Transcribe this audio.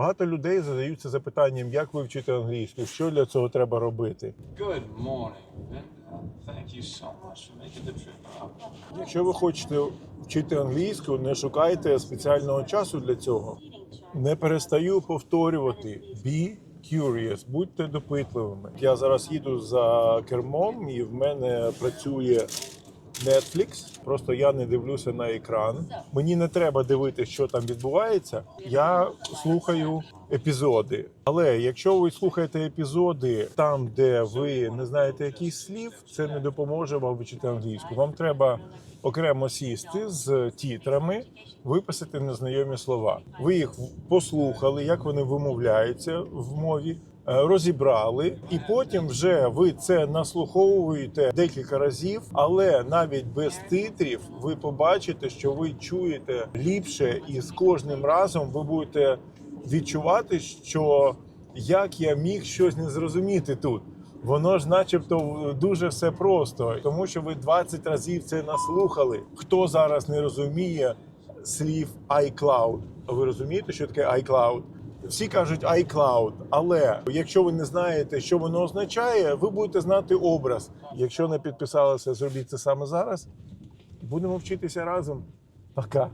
Багато людей задаються запитанням, як вивчити англійську, що для цього треба робити. Good morning, Thank you so much for making the trip. Якщо ви хочете вчити англійську, не шукайте спеціального часу для цього. Не перестаю повторювати. Be curious, будьте допитливими. Я зараз їду за кермом, і в мене працює Netflix. Просто я не дивлюся на екран. Мені не треба дивитися, що там відбувається. Я слухаю епізоди. Але якщо ви слухаєте епізоди там, де ви не знаєте якийсь слів, це не допоможе вам вчити англійську. Вам треба окремо сісти з тітрами, виписати незнайомі слова. Ви їх послухали, як вони вимовляються в мові. Е, Розібрали, і потім вже ви це наслуховуєте декілька разів, але навіть без титрів ви побачите, що ви чуєте ліпше, і з кожним разом ви будете відчувати, що як я міг щось не зрозуміти тут. Воно ж, начебто, дуже все просто, тому що ви 20 разів це наслухали. Хто зараз не розуміє слів iCloud? Ви розумієте, що таке iCloud? Всі кажуть iCloud, але якщо ви не знаєте, що воно означає, ви будете знати образ. Якщо не підписалися, зробіть це саме зараз. Будемо вчитися разом. Пока.